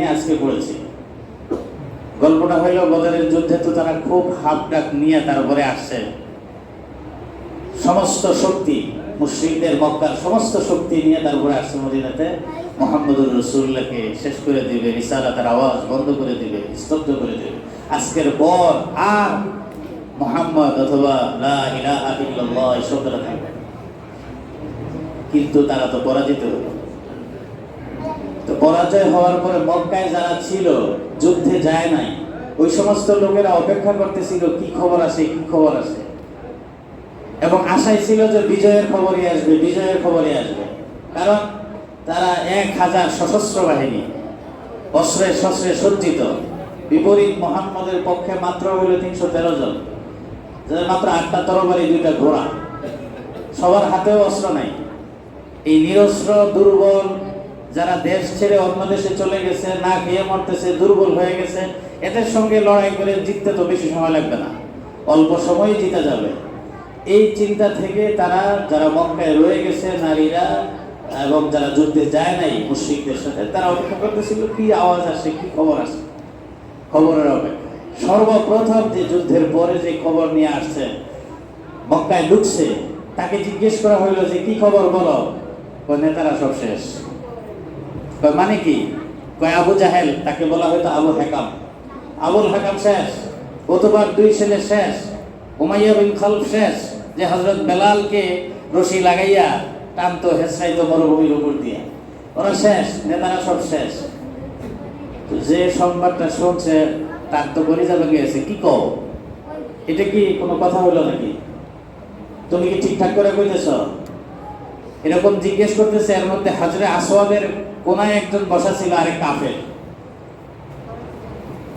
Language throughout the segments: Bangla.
নিয়ে আজকে পড়েছি গল্পটা হইল, বদরের যুদ্ধে তো তারা খুব হাফ ডাক নিয়ে তারপরে আসছে। সমস্ত শক্তি, মুশ্রিকদের, মক্কার সমস্ত শক্তি নিয়ে তারপরে আসছে মদিনাতে। মোহাম্মদুর রসুল্লাহকে শেষ করে দিবে, রিসালাতের আওয়াজ বন্ধ করে দিবে, স্তব্ধ করে দিবে। আজকের পর আর মোহাম্মদ অথবা এই শব্দটা থাকবে কিন্তু তারা তো পরাজিত হলো। তো পরাজয় হওয়ার পরে মক্কায় যারা ছিল, যুদ্ধে যায় নাই। ওই সমস্ত লোকেরা অপেক্ষা করতেছিল, কি খবর আসে কি খবর আসে এবং আশায় ছিল যে বিজয়ের খবরই আসবে, বিজয়ের খবরই আসবে। কারণ তারা এক হাজার সশস্ত্র বাহিনী, অস্ত্রে শস্ত্রে সজ্জিত। বিপরীত মোহাম্মদের পক্ষে মাত্র হইল তিনশো তেরো জন, যাদের মাত্র আটটা তরবারি, দুইটা ঘোড়া। সবার হাতেও অস্ত্র নাই। এই নিরস্ত্র, দুর্বল যারা দেশ ছেড়ে অন্য দেশে চলে গেছে, না খেয়ে মরতেছে, দুর্বল হয়ে গেছে, এদের সঙ্গে লড়াই করে জিততে তো বেশি সময় লাগবে না। অল্প সময়ে জিতা যাবে। এই চিন্তা থেকে তারা, যারা মক্কায় রয়ে গেছে, নারীরা এবং যারা যুদ্ধে যায় নাই, মুশ্রিকদের সাথে, তারা অপেক্ষা করতেছিল, কি আওয়াজ আসে, কি খবর আসে? খবরের অপেক্ষা সর্বপ্রথম যে যুদ্ধের পরে যে খবর নিয়ে আসছে, মক্কায় ঢুকছে তাকে জিজ্ঞেস করা হইল যে, কি খবর বলো, নেতারা সব শেষ। মানে কি? কয়, আবু জাহেল, তাকে বলা হয়তো আবু হেকাম। আবুল হেকাম শেষ অতবার দুই ছেলে শেষ, উমাইয়া বিন শেষ, যে হজরত বেলালকে রশি লাগাইয়া টানতো হেসরাইতো মরুভূমির উপর দিয়ে। ওরা শেষ, নেতারা সব শেষ। যে সংবাদটা শুনছে, তার তো গরিজা ভেঙে গেছে, কি কও? এটা কি কোনো কথা হইল নাকি? তুমি কি ঠিকঠাক করে কইতেছ? এরকম জিজ্ঞেস করতেছে, এর মধ্যে হাজরে আসওয়াদের কোনায় একজন বসা ছিল আরেক কাফের।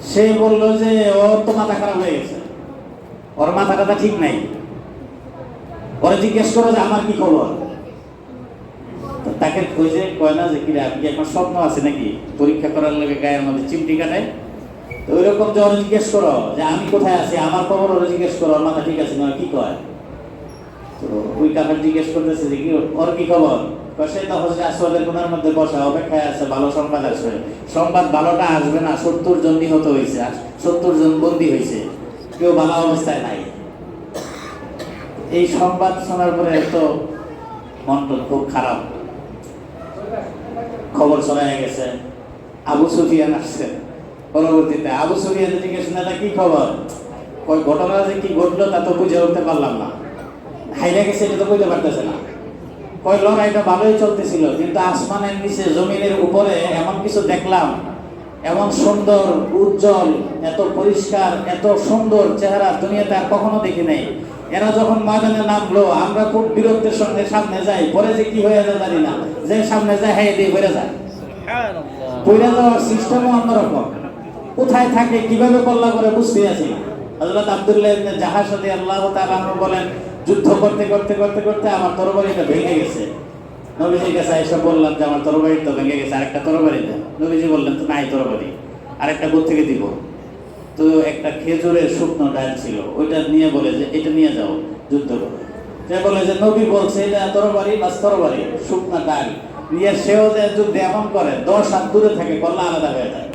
সে বলল যে, ওর তো মাথা খারাপ হয়ে গেছে। ওর মাথা টাথা ঠিক নাই। ওরা জিজ্ঞেস করো যে, আমার কি খবর? তাকে খুঁজে কয় না যে কি আপনি কি এখন স্বপ্ন আছে নাকি? পরীক্ষা করার লাগে গায়ের মধ্যে চিমটি কাটায়? তো ওইরকম যে ওরা জিজ্ঞেস করো যে, আমি কোথায় আছি? আমার খবর ওরা জিজ্ঞেস করো, ওর মাথা ঠিক আছে না কি কয়? তো ওই কাপড় জিজ্ঞেস করতেছে যে কি ওর কি খবর? সে তো মধ্যে বসা, অপেক্ষায় আছে, ভালো সংবাদ আসবে। সংবাদ ভালোটা আসবে না, সত্তর জন নিহত সত্তর জন বন্দী হয়েছে। কেউ অবস্থায় নাই। এই সংবাদ শোনার পরে খুব খারাপ। খবর গেছে, আবু সুফিয়ান আসছে। পরবর্তীতে আবু সুফিয়ান জিজ্ঞেস কি খবর? ঘটনা যে কি ঘটলো তা তো বুঝে উঠতে পারলাম না। হাইরা গেছে এটা তো বুঝতে পারতেছে না। কয় লড়াইটা ভালোই চলতেছিল কিন্তু আসমানের নিচে জমিনের উপরে এমন কিছু দেখলাম এমন সুন্দর উজ্জ্বল এত পরিষ্কার এত সুন্দর চেহারা দুনিয়াতে আর কখনো দেখি নাই। এরা যখন ময়দানে নামলো আমরা খুব বীরত্বের সঙ্গে সামনে যাই পরে যে কি হয়ে যায় জানি না। যে সামনে যায় হ্যাঁ দিয়ে বেড়ে যায়। পইরা যাওয়ার সিস্টেমও অন্যরকম। কোথায় থাকে কীভাবে কল্লা করে বুঝতে আছি না। হযরত আব্দুল্লাহ জাহাজ তাআলা বলেন যুদ্ধ করতে করতে করতে করতে আমার তরবারিটা ভেঙে গেছে। নবীজির কাছে এসে বললাম যে আমার তরবারি তো ভেঙে গেছে আরেকটা তরবারি দেন। নবীজি বললেন তো নাই তরবারি আরেকটা কোথা থেকে দিব? তো একটা খেজুরের শুকনো ডাল ছিল ওইটা নিয়ে বলে যে এটা নিয়ে যাও যুদ্ধ করে। সে বলে যে নবী বলছে এটা তরবারি বাস তরবারি শুকনো ডাল। নিয়ে সেও যে যুদ্ধে এমন করে দশ হাত দূরে থাকে কল্লা আলাদা হয়ে যায়।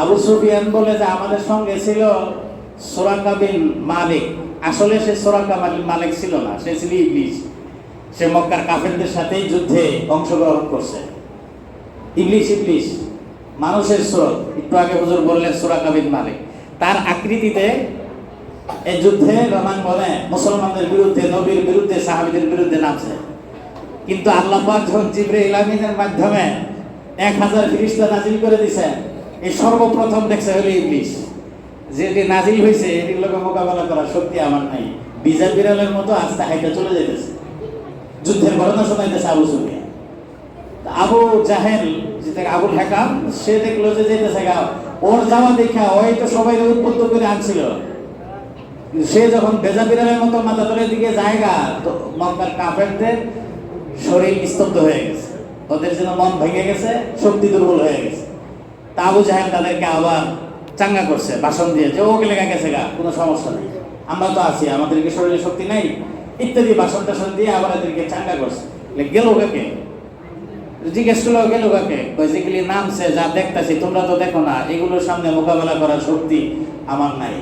আবু সুফিয়ান বলে যে আমাদের সঙ্গে ছিল সোরাকা বিন মালিক। আসলে সে সোরাকা মালিক ছিল না, সে ছিল ইবলিশ সে মক্কার কাফেরদের সাথেই যুদ্ধে অংশগ্রহণ করছে। ইবলিশ ইবলিশ মানুষের স্রোত। একটু আগে হুজুর বললেন সোরাকা বিন মালিক। তার আকৃতিতে এই যুদ্ধে রণাঙ্গনে মুসলমানদের বিরুদ্ধে, নবীর বিরুদ্ধে, সাহাবিদের বিরুদ্ধে নামছে। কিন্তু আল্লাহ যখন জিব্রাইল আমিনের মাধ্যমে এক হাজার ফিরিস্তা নাজিল করে দিছে এই সর্বপ্রথম দেখছে হলো ইবলিশ যেটি নাজিল হয়েছে, এটির লোকে মোকাবেলা করার শক্তি আমার নাই। বিজা বিড়ালের মতো আস্তে হাইটা চলে যাইতেছে। যুদ্ধের ঘটনা শোনাইতেছে আবু সুফিয়ান। তা আবু জাহেল যেটা আবুল হেকাম, সে দেখল যে যেতেছে গা, ওর যাওয়া দেখা ওই তো সবাই উদ্বুদ্ধ করে আনছিল। সে যখন বেজা বিড়ালের মতো মাথা তোলের দিকে জায়গা তো মক্কার কাফেরদের শরীর স্তব্ধ হয়ে গেছে। ওদের যেন মন ভেঙে গেছে, শক্তি দুর্বল হয়ে গেছে। তা আবু জাহেল তাদেরকে আবার চাঙ্গা করছে বাসন দিয়ে যে ওকে লেখা গেছে গা? কোনো সমস্যা নেই। আমরা তো আছি, আমাদেরকে শরীরে শক্তি নাই। ইত্যাদি বাসন টাসন দিয়ে আবার এদেরকে চাঙ্গা করছে। গেল ওকে জিজ্ঞেস করল, গেল কাকে? যেগুলি নামছে, যা দেখতেছি, তোমরা তো দেখো না, এগুলোর সামনে মোকাবেলা করার শক্তি আমার নাই।